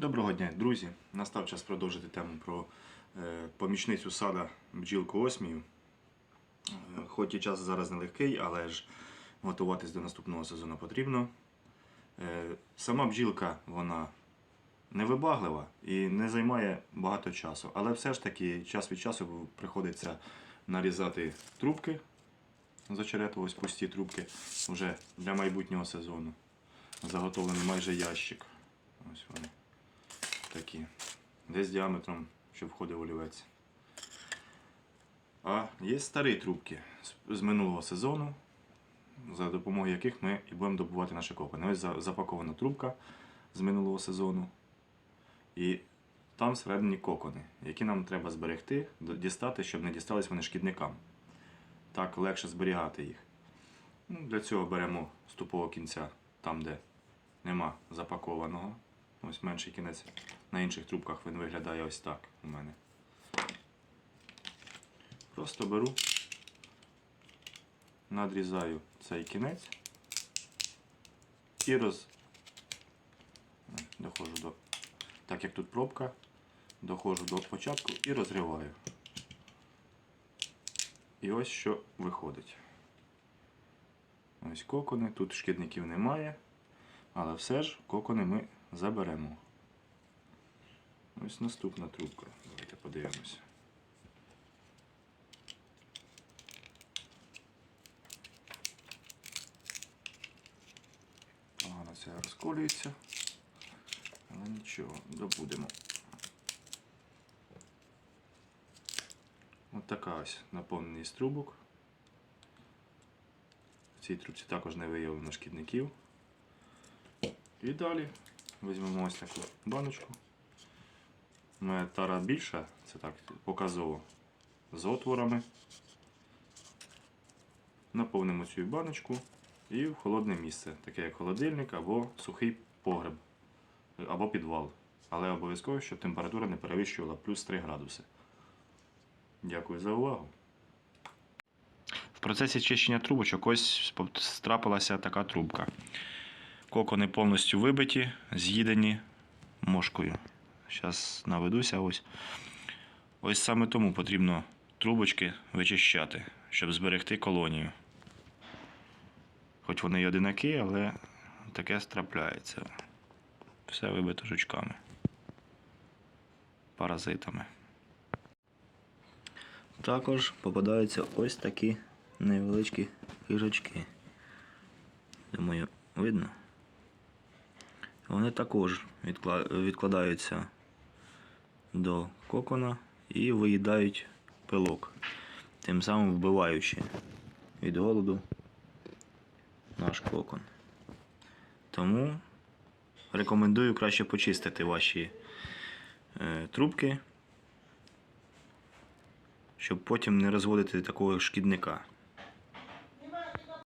Доброго дня, друзі! Настав час продовжити тему про е, помічницю сада бджілку осмію. Е, Хоч і час зараз нелегкий, але ж готуватись до наступного сезону потрібно. Е, Сама бджілка вона невибаглива і не займає багато часу, але все ж таки час від часу приходиться нарізати трубки з очерету, ось пусті трубки вже для майбутнього сезону. Заготовлений майже ящик. Ось вони такі. Десь діаметром, що входив олівець. А є старі трубки з- минулого сезону, за допомогою яких ми і будемо добувати наші копани. Ось запакована трубка з минулого сезону. І там всередині кокони, які нам треба зберегти, дістати, щоб не дістались вони шкідникам. Так легше зберігати їх. Ну, Для цього беремо з тупого кінця, там, де нема запакованого. Ось менший кінець. На інших трубках він виглядає ось так у мене. Просто беру, надрізаю цей кінець і роз... доходжу до. Так як тут пробка, доходжу до початку і розриваю. І ось що виходить. Ось кокони, тут шкідників немає, але все ж кокони ми заберемо. Ось наступна трубка. Давайте подивимося. Погано це розколюється, але нічого, добудемо. Ось така ось наповненість трубок. В цій трубці також не виявлено шкідників. І далі візьмемо ось таку баночку. Мене тара більша, це так показово, з отворами. Наповнимо цю баночку і в холодне місце, таке як холодильник або сухий погреб, або підвал. Але обов'язково, щоб температура не перевищувала плюс 3 градуси. Дякую за увагу. В процесі чищення трубочок ось страпилася така трубка. Кокони повністю вибиті, з'їдені мошкою. Зараз наведуся ось. Ось саме тому потрібно трубочки вичищати, щоб зберегти колонію. Хоч вони й одинакі, але таке страпляється. Все вибито жучками. Паразитами. Також попадаються ось такі невеличкі хижачки. Думаю, видно? Вони також відкладаються до кокона і виїдають пилок, тим самим вбиваючи від голоду наш кокон. Тому рекомендую краще почистити ваші е, трубки, щоб потім не розводити такого шкідника.